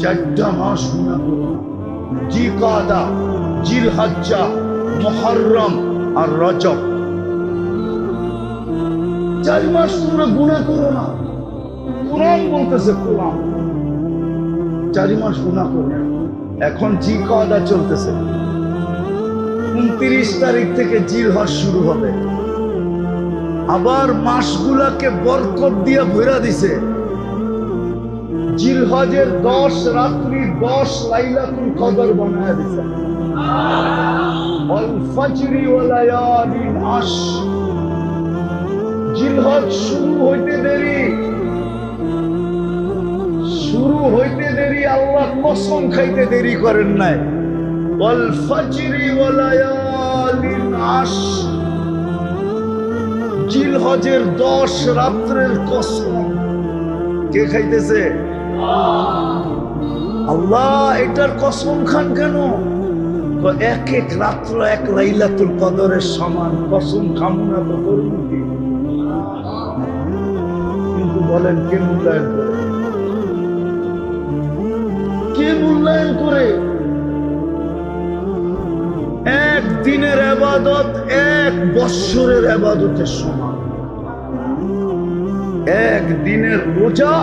চারটা মাস গুণা করো জিকাদা জিল হাজ্জা মহরম আর রজব। চার মাস তোমরা গুণা করো না। কোরআন বলতেছে কোরআন। চারি মাস গুণা করো। এখন জিকাদা চলতেছে। উনত্রিশ তারিখ থেকে জিল হজ শুরু হবে। আবার মাসগুলাকে বরকত দিয়ে ভরা দিছে। জিলহজের দশ রাত্রি দশ লাইলাতুল কদর বানায় দিছে। জিলহজ শুরু হইতে দেরি। শুরু হইতে দেরি, আল্লাহ কসম খাইতে দেরি করেন নাই। ওয়াল ফজরি ওয়া লায়ালিন আশ। জিলহজের দশ, রাত্রের কসম। কে খাইতেছে? আল্লাহ, এটার কসম খান কেন? এক এক রাত্র, এক লাইলাতুল কদরের সমান কসম খামু না তো কিন্তু বলেন, কে মূল্যায়ন করে? কে মূল্যায়ন করে? এক দিনের আবাদত, এক বৎসরের আবাদতের সমান। এক দিনের রোজা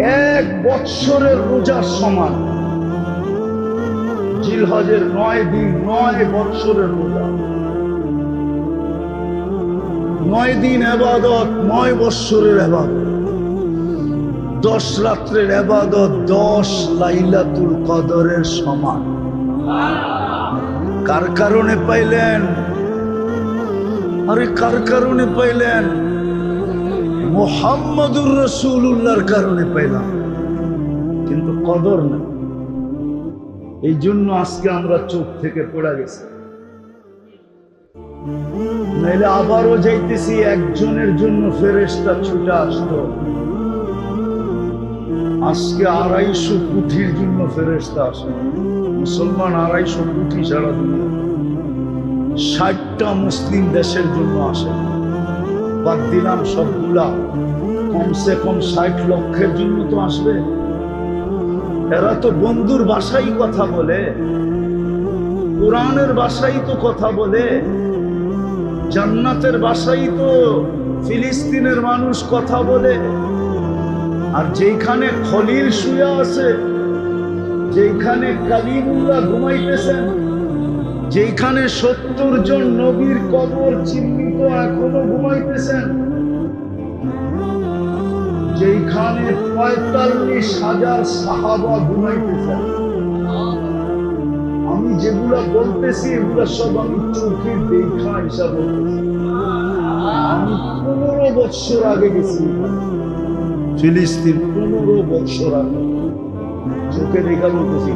এক বৎসরের রোজার সমান। জিলহজের নয় দিন, নয় বৎসরের রোজা। নয় দিন আবাদত, নয় বৎসরের আবাদত। দশ রাত্রের আবাদত, দশ লাইলাতুল কদরের সমান। কার কারণে পাইলেন? আরে কার কারণে পাইলেন? মোহাম্মদুর রসুল্লাহর কারণে পাইলাম। কিন্তু কদর না। এই জন্য আজকে আমরা চোখ থেকে পড়া গেছি। নাইলে আবারও যাইতেছি, একজনের জন্য ফেরেস্তা ছুটে আসতো আজকে আড়াইশো কুঠির জন্য ফেরেস্তা আসে। মুসলমান আড়াইশো কুঠি সারা দুনিয়া। ষাটটা মুসলিম দেশের জন্য আসে। বাদ দিলাম সবগুলা। কমসে কম ষাট লক্ষের জন্য তো আসবে। এরা তো বন্ধুর বাসাই কথা বলে। কোরআনের বাসাই তো কথা বলে। জান্নাতের বাসাই তো ফিলিস্তিনের মানুষ কথা বলে। আর যেখানে খলিল শুয়ে আছে যেখানে কালিমুল্লাহ ঘুমাইতেছেন যেখানে সত্তর জন নবীর কবর চিহ্নিত এখনও ঘুমাইতেছেন যেখানে পঁয়তাল্লিশ হাজার সাহাবা ঘুমাইতেছেন। আমি যেগুলা বলতেছি, এগুলা সব আমি চোখের দেখা হিসাব আমি পনেরো বৎসর আগে গেছি। ফিলিস্তিন পনেরো বৎসর আগে। চোখে দেখা বলতেছি।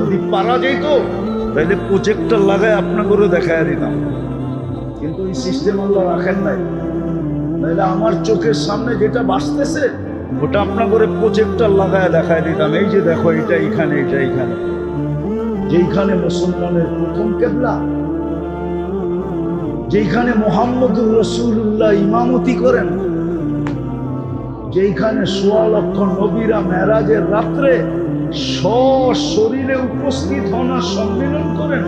যদি পারা যেত তাহলে প্রজেক্টর লাগায় আপনাদেরও দেখায় দিতাম। কিন্তু এই সিস্টেম আল্লাহ রাখেন নাই। নাহলে আমার চোখের সামনে যেটা বাঁচতেছে, ওটা আপনার করে লাগায় দেখায় দিতাম। এই যে দেখো এটা এখানে এটা এখানে যেইখানে মুসলমানের প্রথম কেবলা, যেইখানে মোহাম্মদুর রসুল্লাহ ইমামতি করেন, যেইখানে সোয়া লক্ষ নবীরা মেরাজের রাত্রে শরীরে উপস্থিত হন আর সম্মিলন করেন।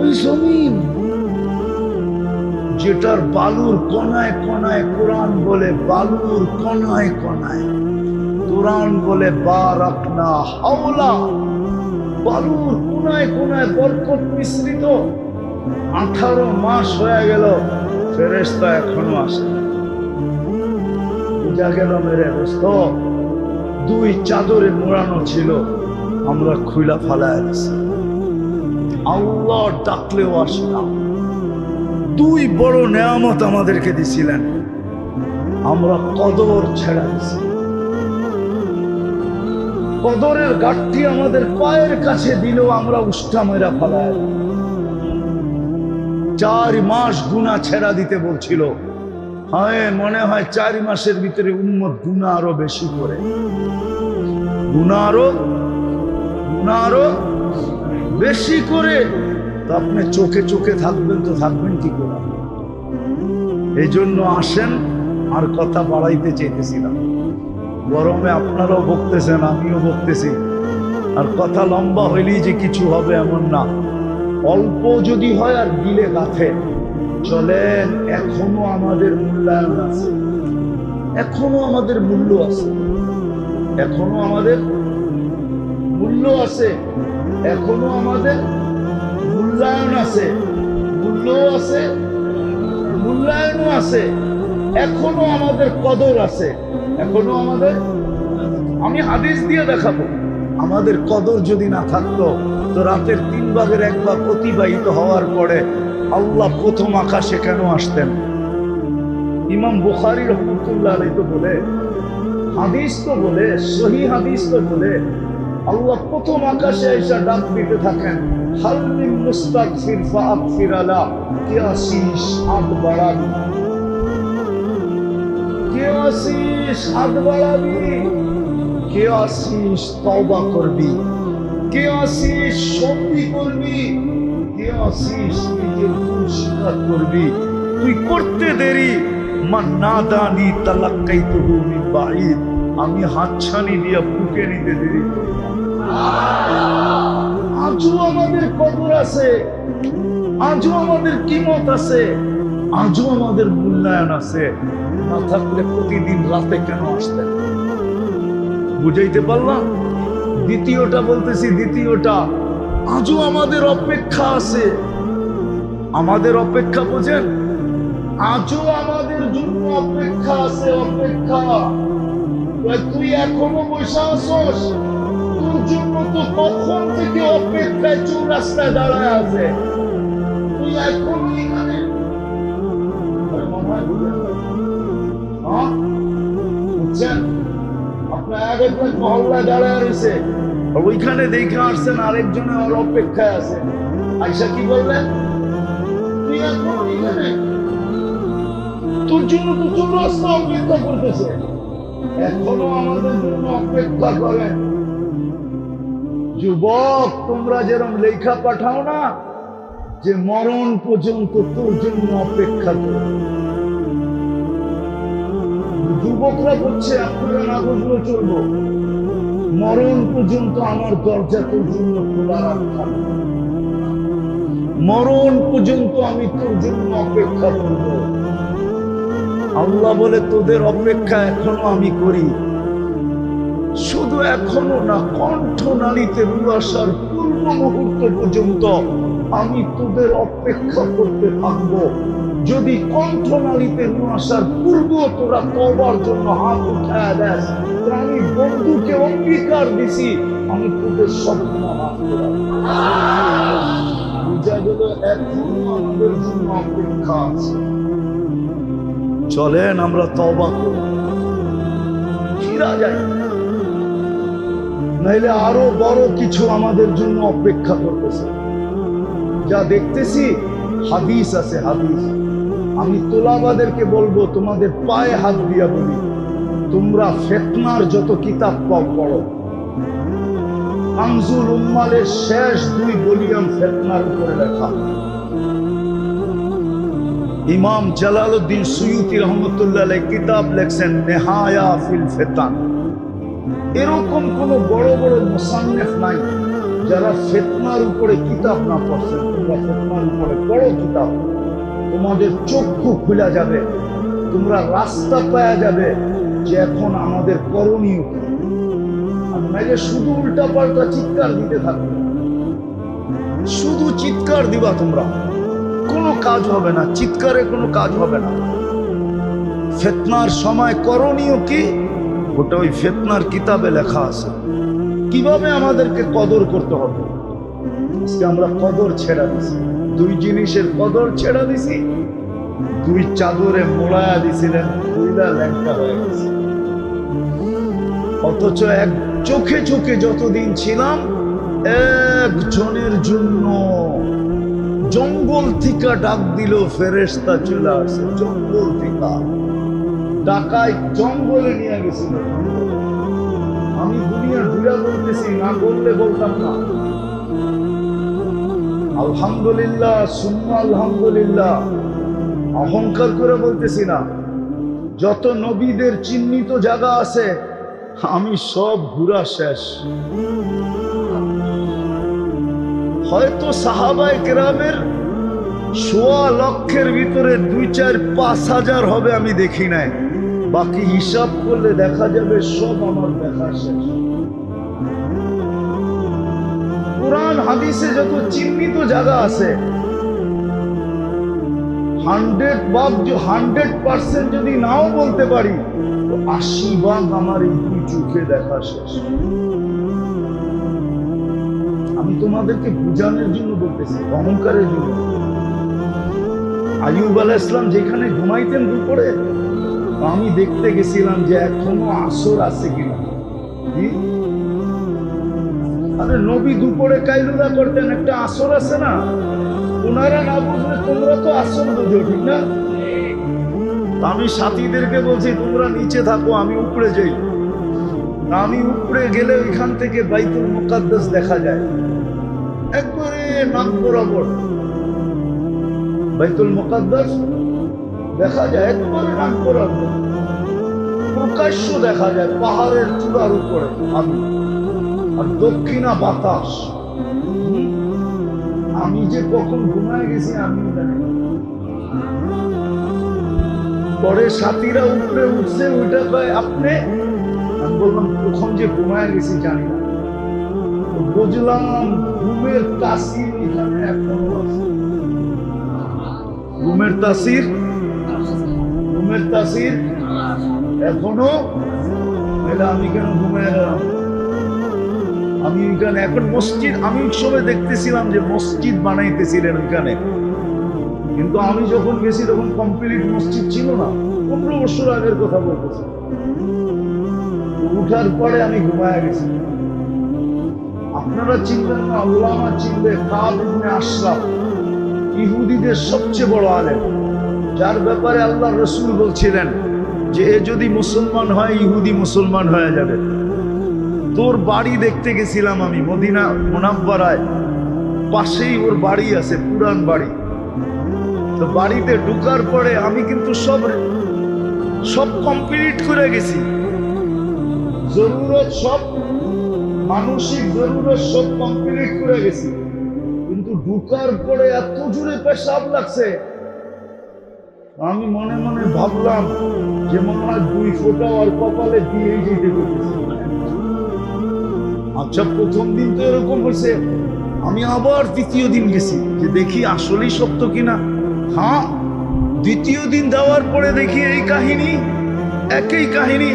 ওই জমিন যেটার বালুর কণায় কণায় কোরআন বলে, বালুর কণায় কণায়। কোরআন বলে বার আপনা হাওলা। বালুর কোনায় কোনায় বরকত মিশ্রিত। আঠারো মাস হয়ে গেল ফেরেস্তা এখনও আসে। বোঝা গেল মেরে দোস্ত। দুই চাদরে মোড়ানো ছিল। আমরা খুইলা ফালায় দিছি। আল্লাহ ডাকলেও আসলাম দুই বড় নেয়ামত আমাদেরকে দিছিলেন। আমরা কদর ছেড়া দিছি। কদরের গাঠটি আমাদের পায়ের কাছে দিলেও আমরা উষ্ঠা মেরা ফেলায় চার মাস গুণা ছেড়া দিতে বলছিল। হ্যাঁ মনে হয় চার মাসের ভিতরে উন্মত গুণা আরও বেশি করে। গুণা আরও গুণা আরও বেশি করে। তো আপনি চোখে চোখে থাকবেন তো থাকবেন কি করে? এই জন্য আসেন, আর কথা বাড়াইতে চাইতেছিলাম গরমে আপনারাও বকতেছেন, আমিও বকতেছি। আর কথা লম্বা হইলেই যে কিছু হবে এমন না। অল্প যদি হয় আর দিলে গাথে চলেন, এখনও আমাদের মূল্যায়ন আছে। এখনও আমাদের মূল্য আছে। এখনও আমাদের মূল্য আছে। এখনও আমাদের মূল্যায়ন আছে। মূল্য আছে, মূল্যায়নও আছে। এখনও আমাদের কদর আছে। এখনও আমাদের, আমি হাদিস দিয়ে দেখাবো। আমাদের কদর যদি না থাকতো, তো রাতের তিন ভাগের এক ভাগ অতিবাহিত হওয়ার পরে আল্লাহ প্রথম আকাশে কেন আসতেন? ইমাম বুখারি রহমতুল্লাহ তো বলে, হাদিস তো বলে সহি হাদিস তো বলে, আল্লাহ প্রথম আকাশে এসে ডাক দিতে থাকেন হালমিন আলা সন্ধি করবি। কে আসিস করবি, তুই করতে দেরি। না দানি তালাক্কাই আমি হাতছানি দিয়ে নিতে দেরি আজও আমাদের কদর আছে। আজও আমাদের কিমত আছে। আজও আমাদের মূল্যায়ন আছে। না থাকলে প্রতিদিন রাতে কেন আসতেন বুঝাইতে পারলাম? দ্বিতীয়টা বলতেছি, দ্বিতীয়টা। আজও আমাদের অপেক্ষা আছে। আমাদের অপেক্ষা বোঝেন? আজও আমাদের জন্য অপেক্ষা আছে, অপেক্ষা। তুই এখনও বসে আসস তোর জন্য তো কখন থেকে অপেক্ষায় দাঁড়ায় আছে? তুই এখনও এখানে? আপনার এক একজন মহল্লায় দাঁড়ায় রয়েছে। ওইখানে দেখে আসছেন আরেকজনে ওর অপেক্ষায় আছে। আইসা কি বললেন তোর জন্য তো চৌরাস্তা অপেক্ষা করতেছে। এখনও আমাদের জন্য অপেক্ষা করেন যুবক, তোমরা যেরকম লেখা পাঠাও না, যে মরণ পর্যন্ত তোর জন্য অপেক্ষা করে। যুবকরা বলছে আপনারা না বুঝলে চলবো। মরণ পর্যন্ত আমার দরজা তোর জন্য খোলা মরণ পর্যন্ত আমি তোর জন্য অপেক্ষা করব। আল্লাহ বলে, তোদের অপেক্ষা এখনও আমি করি। শুধু এখনও না কণ্ঠ নালীতে রুয়াশার পূর্ব মুহূর্ত পর্যন্ত আমি তোদের অপেক্ষা করতে থাকব। যদি কণ্ঠনালীতে আসার পূর্ব তোরা তবার জন্য হাত উঠায় দেস আমি বন্ধুকে অঙ্গীকার দিছি, আমি তোদের আছে। চলেন আমরা তবা ফিরা নাইলে আরও বড় কিছু আমাদের জন্য অপেক্ষা করতেছে। যা দেখতেছি, হাদিস আছে, হাদিস। আমি তোলাবাদেরকে বলব, তোমাদের পায়ে হাত দিয়া বলি। তোমরা ফেতনার যত কিতাব পাও, পড়ো। কামজুল উম্মালের শেষ দুই বলিয়াম ফেতনার উপরে লেখা। ইমাম জালালউদ্দিন সুয়ুতি রহমতুল্লাহ কিতাব লেখছেন, নেহায়া ফিল ফেতান। এরকম কোন বড় বড় মুসান্নেফ নাই, যারা ফেতনার উপরে কিতাব না পড়ছেন তোমরা ফেতনার উপরে বড় কিতাব। তোমাদের চক্ষু খুলে যাবে। তোমরা রাস্তা পাওয়া যাবে যে এখন আমাদের করণীয়। কি। আর নাইলে শুধু উল্টা পাল্টা চিৎকার দিতে থাকবে। শুধু চিৎকার দিবা তোমরা। কোনো কাজ হবে না, চিৎকারে কোনো কাজ হবে না। ফেতনার সময় করণীয় কি? ওটা ওই ফেতনার কিতাবে লেখা আছে। কীভাবে আমাদেরকে কদর করতে হবে? আজকে আমরা কদর ছেড়া দিছি দুই জিনিসের কদর ছেড়া দিছি। দুই চাদরে মোড়ায়া দিছিলেন হয়ে গেছে। অথচ এক চোখে চোখে যতদিন ছিলাম একজনের জন্য জঙ্গল থেকে ডাক দিল ফেরেস্তা চলে আসে জঙ্গল থেকে। ডাকায় জঙ্গলে নিয়ে গেছিল। আমি দুনিয়া ঘুরা বলতেছি, না বললে বলতাম না। আলহামদুলিল্লাহ, সুম্মা আলহামদুলিল্লাহ। অহংকার করে বলতেছি না, যত নবীদের চিহ্নিত জায়গা আছে, আমি সব ঘুরা শেষ। হয়তো সাহাবায় কেরামের সোয়া লক্ষের ভিতরে দুই চার পাঁচ হাজার হবে আমি দেখি নাই। বাকি হিসাব করলে দেখা যাবে সব আমার দেখা শেষ। কোরআন হাদিসে যত চিহ্নিত জায়গা আছে, হান্ড্রেড ভাগ হান্ড্রেড পার্সেন্ট যদি নাও বলতে পারি, তো আশি ভাগ আমার এই দুই চোখে দেখা শেষ। আমি তোমাদেরকে বুঝানোর জন্য বলতেছি, অহংকারের জন্য। আইয়ুব আলাহ ইসলাম যেখানে ঘুমাইতেন দুপুরে, আমি দেখতে গেছিলাম যে এখনও আসর আছে কিনা। আরে নবী দুপুরে কাইলুদা করতেন, একটা আসর আছে না? ওনারা না বুঝলে তোমরা তো আসর বুঝো, ঠিক না? আমি সাথীদেরকে বলছি, তোমরা নিচে থাকো, আমি উপরে যাই। আমি উপরে গেলে ওইখান থেকে বাইতুল মুকাদ্দাস দেখা যায়। একবারে নাক বরাবর। বাইতুল মুকাদ্দাস দেখা যায়, একবারে নাক বরাবর। প্রকাশ্য দেখা যায়, পাহাড়ের চূড়ার উপরে, আমি। আর দক্ষিণা বাতাস। আমি যে কখন ঘুমায় গেছি, আমি পরে সাথীরা উপরে উঠছে ওইটা কয়, আপনি? আমি বললাম প্রথম যে ঘুমায় গেছি জানি না। বুঝলাম, ঘুমের তাসির ঘুমের তাসির? ঘুমের তাসির? এখনও? এটা আমি কেন ঘুমায় গেলাম? আমি ওইখানে, এখন মসজিদ, আমি সময় দেখতেছিলাম যে মসজিদ বানাইতেছিলেন ওইখানে। কিন্তু আমি যখন গেছি তখন কমপ্লিট মসজিদ ছিল না। পনেরো বছর আগের কথা বলতেছি। উঠার পরে আমি ঘুমায় গেছি। আপনারা চিনবেন না আল্লামা চিনবে, কাব ইবনে আশরাফ, ইহুদিদের সবচেয়ে বড় আলেম। যার ব্যাপারে আল্লাহ রসুল বলছিলেন যে, এ যদি মুসলমান হয়, ইহুদি মুসলমান হয়ে যাবে। তোর বাড়ি দেখতে গেছিলাম আমি, মদিনা মোনাব্বারায়। পাশেই ওর বাড়ি আছে, পুরান বাড়ি। তো বাড়িতে ঢুকার পরে আমি কিন্তু সব সব কমপ্লিট করে গেছি। জরুরত সব, মানসিক জরুরত সব কমপ্লিট করে গেছি। কিন্তু ঢুকার পরে এত জোরে পেশাব লাগছে। আমি মনে মনে ভাবলাম যে মনে হয় দুই ফোঁটা ওর কপালে দিয়েই যেতে করতেছি আচ্ছা প্রথম দিন তো এরকম হয়েছে, আমি আবার দ্বিতীয় দিন গেছি, যে দেখি আসলেই সত্য কিনা। হ্যাঁ দ্বিতীয় দিন দেওয়ার পরে দেখি এই কাহিনী, একই কাহিনী,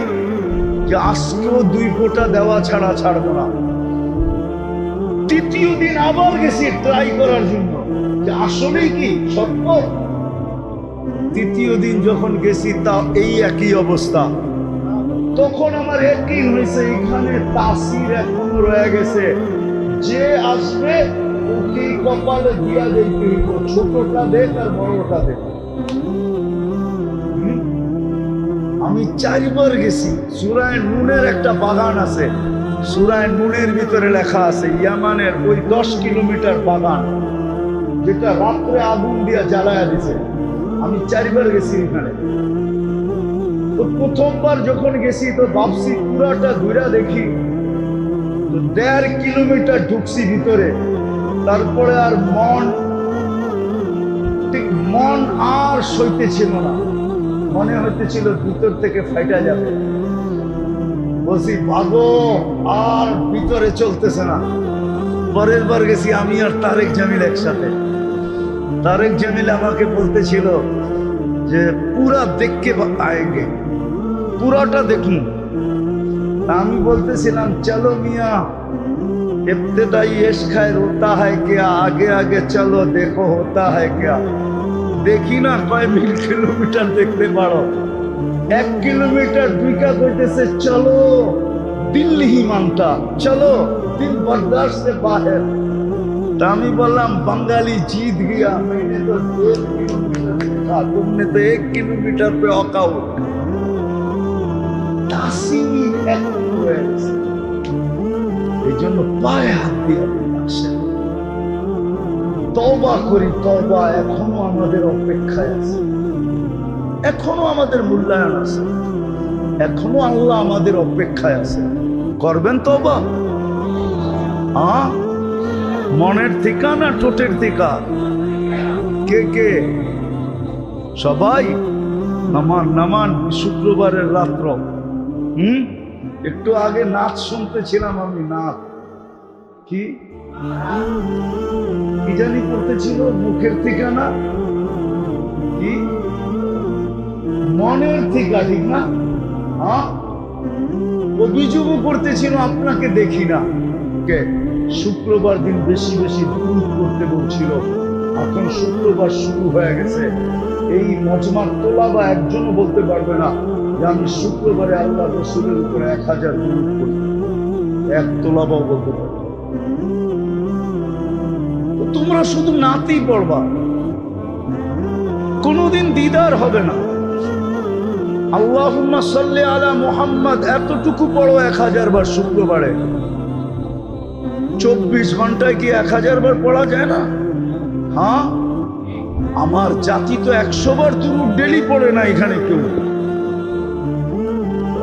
যে আজকেও দুই ফোঁটা দেওয়া ছাড়া ছাড়বো না। তৃতীয় দিন আবার গেছি ট্রাই করার জন্য, যে আসলেই কি সত্য? তৃতীয় দিন যখন গেছি তা এই একই অবস্থা। তখন আমার একই হয়েছে, এখানে তাসির এখন রয়ে গেছে। যে আসবে ওকে কপালে দিয়া দেখতে ছোটটা দেখ আর বড়টা দেখ আমি চারবার গেছি। সুরায় নুনের একটা বাগান আছে। সুরায় নুনের ভিতরে লেখা আছে, ইয়ামানের ওই দশ কিলোমিটার বাগান, যেটা রাত্রে আগুন দিয়া জ্বালায়া দিছে। আমি চারবার গেছি এখানে। তো প্রথমবার যখন গেছি, তো ভাবছি পুরাটা ঘুরা দেখি। তো দেড় কিলোমিটার ঢুকছি ভিতরে। তারপরে আর মন, ঠিক মন আর সইতেছিল না। মনে হইতেছিল ভিতর থেকে ফাইটা যাবে। বলছি, ভাগো, আর ভিতরে চলতেছে না। পরের বার গেছি আমি আর তারেক জামিল একসাথে। তারেক জামিল আমাকে বলতেছিল যে, পুরা দেখকে আয়েগে পুরোটা দেখুন। আমি বলতেছিলাম, চলো মিয়া ইফতেটা ইয়েশ খায়, রোতা হয় কে আগে আগে চলো, দেখো হতা হয় কে দেখি না কয় মিল কিলোমিটার দেখতে পারো। এক কিলোমিটার টুইকা করতেছে চলো দিল্লি মানটা চলো দিন বরদাস সে বাহের। তা আমি বললাম, বাঙালি জিত গিয়া, মেনে তো তুমনে তো এক কিলোমিটার পে অকাউট। দাসী এক রয়েছে। এই জন্য পায়ে হাত দিয়ে আসেন। তবা করি তবা এখনও আমাদের অপেক্ষায় আছে। এখনও আমাদের মূল্যায়ন আছে। এখনও আল্লাহ আমাদের অপেক্ষায় আছে। করবেন তবা আ? মনের থিকা না ঠোঁটের থিকা কে কে? সবাই? নামান নামান, শুক্রবারের রাত্র। হুম? একটু আগে নাচ শুনতেছিলাম আমি, নাচ। কি? কি জানি করতেছিল, মুখের ঠিকানা কি? মনের ঠিকা, ঠিক না? হ্যাঁ অভিযোগও করতেছিল, আপনাকে দেখি না। কে? শুক্রবার দিন বেশি বেশি দুধ করতে বলছিল। এখন শুক্রবার শুরু হয়ে গেছে। এই মজমার তোলা বা একজনও বলতে পারবে না। আমি শুক্রবারে আল্লাহ রসুলের উপরে এক হাজার দুধ করি। এক বলতে তোমরা শুধু নাতেই পড়বা। কোনোদিন দিদার হবে না। আল্লাহুম্মা সাল্লি আলা মুহাম্মদ এতটুকু পড়ো এক হাজার বার শুক্রবারে। চব্বিশ ঘন্টায় কি এক হাজার বার পড়া যায় না? হ্যাঁ? আমার জাতি তো একশো বার দুরুদ ডেলি পড়ে না এখানে কেউ।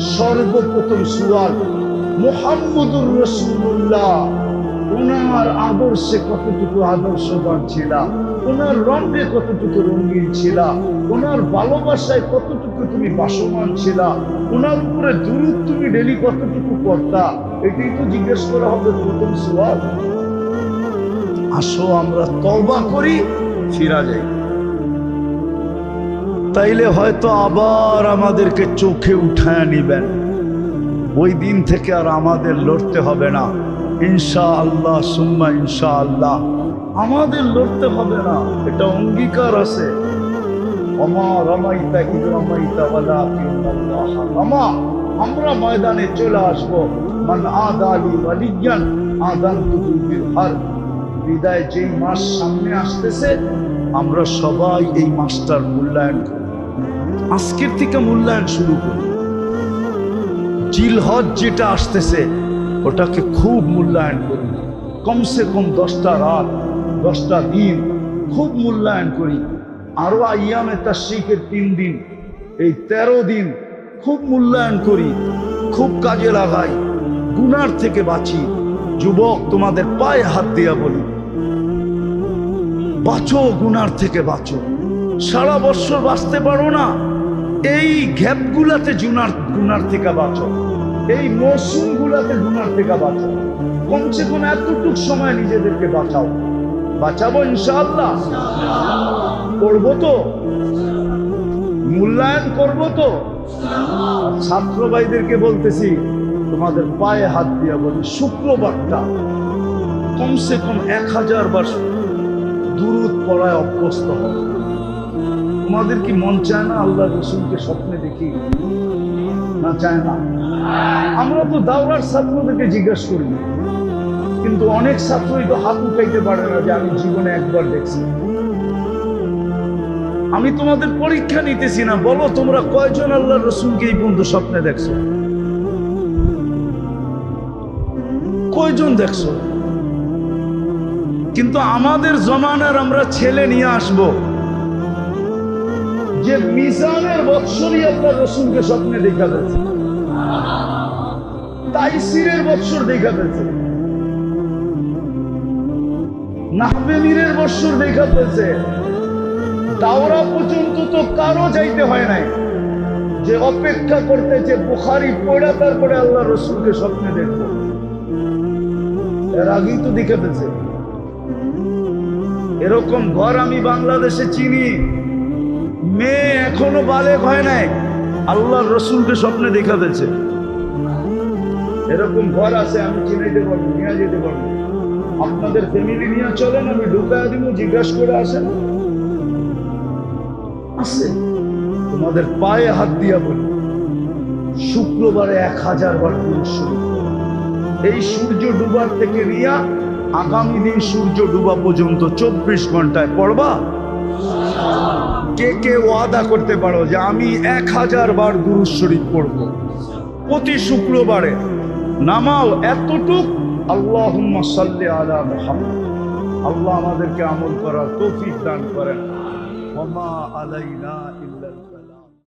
সর্বপ্রথম সুয়াল মুহাম্মদুর রাসূলুল্লাহ। ওনার আদর্শে কতটুকু আদর্শবান ছিল? ওনার রঙে কতটুকু রঙিন ছিল? ওনার ভালোবাসায় কতটুকু তুমি বাসমান ছিল? ওনার উপরে দূরত তুমি ডেলি কতটুকু করতা এটাই তো জিজ্ঞেস করা হবে প্রথম সোয়াল আসো আমরা তবা করি, ফিরা যাই। তাইলে হয়তো আবার আমাদেরকে চোখে উঠায় নিবেন। ওই দিন থেকে আর আমাদের লড়তে হবে না। ইনশা আল্লাহ সুম্মা ইনশা আল্লাহ আমাদের লড়তে হবে না। এটা অঙ্গীকার আছে। আমরা ময়দানে চলে আসব। বিদায় যেই মাস সামনে আসতেছে, আমরা সবাই এই মাসটার মূল্যায়ন করি আজকের থেকে মূল্যায়ন শুরু করি। জিলহজ যেটা আসতেছে, ওটাকে খুব মূল্যায়ন করি। কমসে কম দশটা রাত, দশটা দিন খুব মূল্যায়ন করি। আরও আইয়ামে তাশরিকের তিন দিন, এই তেরো দিন খুব মূল্যায়ন করি, খুব কাজে লাগাই, গুনার থেকে বাঁচি। যুবক, তোমাদের পায়ে হাত দিয়া বলি, বাঁচো গুনার থেকে বাঁচো। সারা বছর বাঁচতে পারো না এই গ্যাপগুলাতে জুনার, গুনার থেকে বাঁচো। এই মৌসুম গুলাতে গুনার থেকে বাঁচো। কমসে কম এতটুক সময় নিজেদেরকে বাঁচাও। বাঁচাবো ইনশাআল্লাহ। করব তো। মূল্যায়ন করব তো। ছাত্র ভাইদেরকে বলতেছি, তোমাদের পায়ে হাত দিয়া বলি, শুক্রবারটা কমসে কম এক হাজার বার দুরুদ পড়ায় অভ্যস্ত হবে তোমাদের কি মন চায় না আল্লাহ রসুলকে স্বপ্নে দেখি? না চায় না। আমরা তো দাওরার ছাত্রদেরকে জিজ্ঞাসা করি। কিন্তু অনেক ছাত্রই তো হাত উঠাইতে পারে না যে আমি জীবনে একবার দেখছি। আমি তোমাদের পরীক্ষা নিতেছি না। বলো তোমরা কয়জন আল্লাহ রসুলকে এই পর্যন্ত স্বপ্নে দেখছ? কয়জন দেখছ? কিন্তু আমাদের জমানার আমরা ছেলে নিয়ে আসব। যে মিজানের বৎসরই আল্লাহ রসুলকে স্বপ্নে দেখা যাচ্ছে। তাইসিরের বৎসর দেখা যাচ্ছে। নাহবেমিরের বৎসর দেখা যাচ্ছে। পর্যন্ত তো কারও যাইতে হয় নাই। যে অপেক্ষা করতে যে বুখারি পড়া, তারপরে আল্লাহ রসুলকে স্বপ্নে দেখব। এর আগেই তো দেখে ফেলছে এরকম ঘর আমি বাংলাদেশে চিনি। মেয়ে এখনও বালেক হয় নাই। আল্লাহ রসুলকে স্বপ্নে দেখা ফেলছে এরকম ঘর আছে, আমি চিনাইতে পারব নিয়ে যেতে পারব। আপনাদের ফ্যামিলি নিয়ে চলেন, আমি ঢুকায় দিব, জিজ্ঞাসা করে আসেন। আছে। তোমাদের পায়ে হাত দিয়া বলি। শুক্রবারে এক হাজার বার পুরুষ এই সূর্য ডুবার থেকে নিয়ে আগামী দিন সূর্য ডুবা পর্যন্ত চব্বিশ ঘন্টায় পড়বা। কে কে ওয়াদা করতে পারো যে আমি এক হাজার বার গুরু শরীফ পড়ব? প্রতি শুক্রবারে নামাও এতটুক আল্লাহ সাল্লি আলা মোহাম্মদ। আল্লাহ আমাদেরকে আমল করার তৌফিক দান করেন। আলাইনা